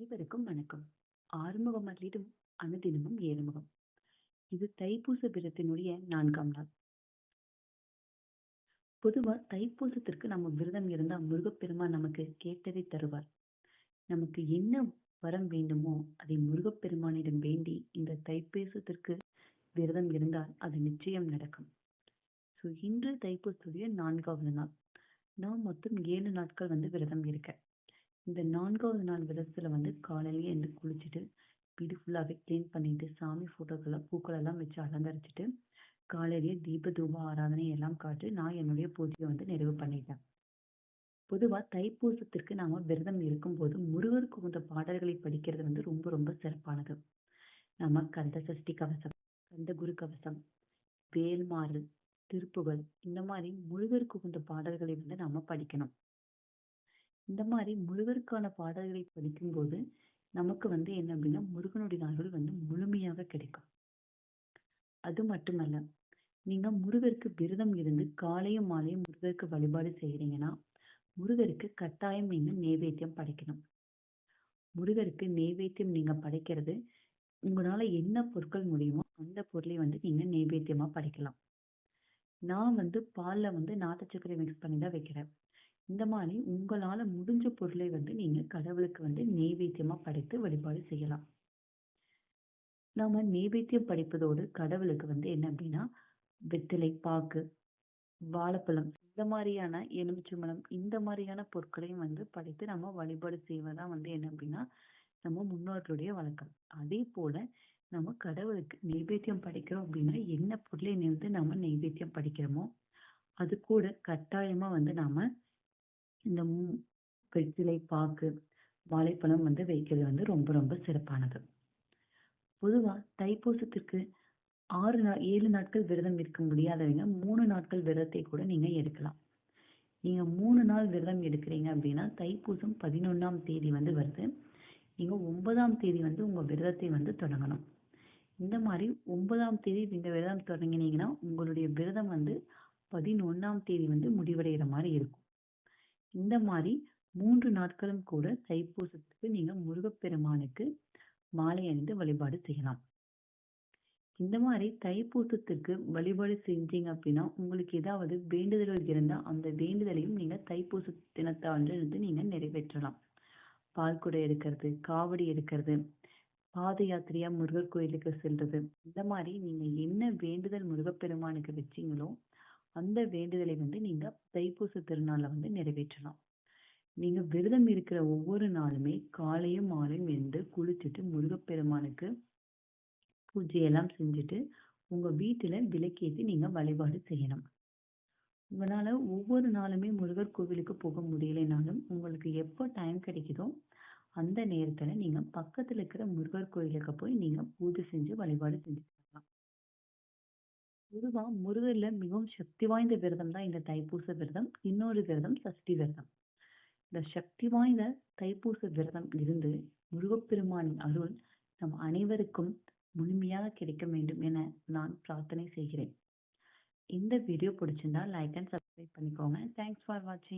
அனைவருக்கும் வணக்கம். ஆறுமுகம் அல்லிடும் அனுதினமும் ஏறுமுகம். இது தைப்பூச விரதத்தினுடைய நான்காம் நாள். பொதுவா தைப்பூசத்திற்கு நம்ம விரதம் இருந்தா முருகப்பெருமான் நமக்கு கேட்டதை தருவார். நமக்கு என்ன வரம் வேண்டுமோ அதை முருகப்பெருமானிடம் வேண்டி இந்த தைப்பூசத்திற்கு விரதம் இருந்தால் அது நிச்சயம் நடக்கும். ஸோ இன்று தைப்பூசத்துடைய நான்காவது நாள். நான் மொத்தம் ஏழு நாட்கள் வந்து விரதம் இருக்கேன். இந்த நான்காவது நாள் விரதத்துல வந்து காலையிலேயே எழுந்து குளிச்சுட்டு வீடு ஃபுல்லாகவே கிளீன் பண்ணிட்டு சாமி ஃபோட்டோக்கெல்லாம் பூக்களெல்லாம் வச்சு அலங்கரிச்சுட்டு காலையிலேயே தீப தூப ஆராதனை எல்லாம் காட்டி நான் என்னுடைய பூஜையை வந்து நிறைவு பண்ணிட்டேன். பொதுவா தைப்பூசத்திற்கு நாம விரதம் இருக்கும்போது முருகருக்கு உகந்த பாடல்களை படிக்கிறது வந்து ரொம்ப ரொம்ப சிறப்பானது. நம்ம கந்த சஷ்டி கவசம், கந்த குரு கவசம், வேல்மாறு திருப்புகழ் இந்த மாதிரி முருகருக்கு உகந்த பாடல்களை வந்து நாம படிக்கணும். இந்த மாதிரி முருகருக்கான பாடல்களை படிக்கும்போது நமக்கு வந்து என்ன அப்படின்னா முருகனுடைய அருள் வந்து முழுமையாக கிடைக்கும். அது மட்டுமல்ல நீங்க முருகருக்கு விரதம் இருந்து காலையும் மாலையும் முருகருக்கு வழிபாடு செய்யறீங்கன்னா முருகருக்கு கட்டாயம் நீங்க நெய்வேத்தியம் படைக்கணும். முருகருக்கு நெய்வேத்தியம் நீங்க படைக்கிறது உங்களால என்ன பொருட்கள் முடியுமோ அந்த பொருளை வந்து நீங்க நெய்வேத்தியமா படைக்கலாம். நான் வந்து பால்ல வந்து நாட்டு சர்க்கரை மிக்ஸ் பண்ணி தான் வைக்கிறேன். இந்த மாதிரி உங்களால் முடிஞ்ச பொருளை வந்து நீங்கள் கடவுளுக்கு வந்து நெய்வேத்தியமாக படைத்து வழிபாடு செய்யலாம். நாம் நெய்வேத்தியம் படைப்பதோடு கடவுளுக்கு வந்து என்ன அப்படின்னா வெத்திலை பாக்கு, வாழைப்பழம் இந்த மாதிரியான எலுமிச்சம்பழம் இந்த மாதிரியான பொருட்களையும் வந்து படைத்து நம்ம வழிபாடு செய்வதுதான் வந்து என்ன அப்படின்னா நம்ம முன்னோர்களுடைய வழக்கம். அதே போல நம்ம கடவுளுக்கு நெய்வேத்தியம் படைக்கிறோம் அப்படின்னா என்ன பொருளை வந்து நம்ம நெய்வேத்தியம் படைக்கிறோமோ அது கூட கட்டாயமா வந்து நாம இந்த வெற்றிலை பாக்கு, வாழைப்பழம் வந்து வைக்கிறது வந்து ரொம்ப ரொம்ப சிறப்பானது. பொதுவா தைப்பூசத்திற்கு ஆறு நாள் ஏழு நாட்கள் விரதம் இருக்க முடியாதவங்க மூணு நாட்கள் விரதத்தை கூட நீங்க எடுக்கலாம். நீங்க மூணு நாள் விரதம் எடுக்கிறீங்க அப்படின்னா தைப்பூசம் பதினொன்னாம் தேதி வந்து வருது. நீங்க ஒன்பதாம் தேதி வந்து உங்க விரதத்தை வந்து தொடங்கணும். இந்த மாதிரி ஒன்பதாம் தேதி நீங்க விரதம் தொடங்கினீங்கன்னா உங்களுடைய விரதம் வந்து பதினொன்னாம் தேதி வந்து முடிவடைகிற மாதிரி இருக்கும். இந்த மாதிரி மூன்று நாட்களும் கூட தைப்பூசத்துக்கு நீங்க முருகப்பெருமானுக்கு மாலை அணிந்து வழிபாடு செய்யலாம். இந்த மாதிரி தைப்பூசத்திற்கு வழிபாடு செஞ்சீங்க அப்படின்னா உங்களுக்கு ஏதாவது வேண்டுதல்கள் இருந்தா அந்த வேண்டுதலையும் நீங்க தைப்பூச தினத்தன்று வந்து நீங்க நிறைவேற்றலாம். பால்குடை எடுக்கிறது, காவடி எடுக்கிறது, பாத யாத்திரையா முருகர் கோயிலுக்கு செல்றது இந்த மாதிரி நீங்க என்ன வேண்டுதல் முருகப்பெருமானுக்கு வச்சீங்களோ அந்த வேண்டுதலை வந்து நீங்க தைப்பூச திருநாள்ல வந்து நிறைவேற்றலாம். நீங்க விரதம் இருக்கிற ஒவ்வொரு நாளுமே காலையும் மாலையும் எழுந்து குளிச்சுட்டு முருகப்பெருமானுக்கு பூஜையெல்லாம் செஞ்சுட்டு உங்க வீட்டுல விளக்கேற்றி நீங்க வழிபாடு செய்யணும். உங்களால ஒவ்வொரு நாளுமே முருகர் கோவிலுக்கு போக முடியலைனாலும் உங்களுக்கு எப்போ டைம் கிடைக்குதோ அந்த நேரத்துல நீங்க பக்கத்துல இருக்கிற முருகர் கோயிலுக்கு போய் நீங்க பூஜை செஞ்சு வழிபாடு செஞ்சு பொதுவா முருகர்ல மிகவும் சக்தி வாய்ந்த விரதம் தான் இந்த தைப்பூச விரதம். இன்னொரு விரதம் சஷ்டி விரதம். இந்த சக்தி வாய்ந்த தைப்பூச விரதம் இருந்து முருகப்பெருமானின் அருள் நம் அனைவருக்கும் முழுமையாக கிடைக்க வேண்டும் என நான் பிரார்த்தனை செய்கிறேன். இந்த வீடியோ பிடிச்சிருந்தா லைக் அண்ட் சப்ஸ்கிரைப் பண்ணிக்கோங்க. தேங்க்ஸ் ஃபார் வாட்சிங்.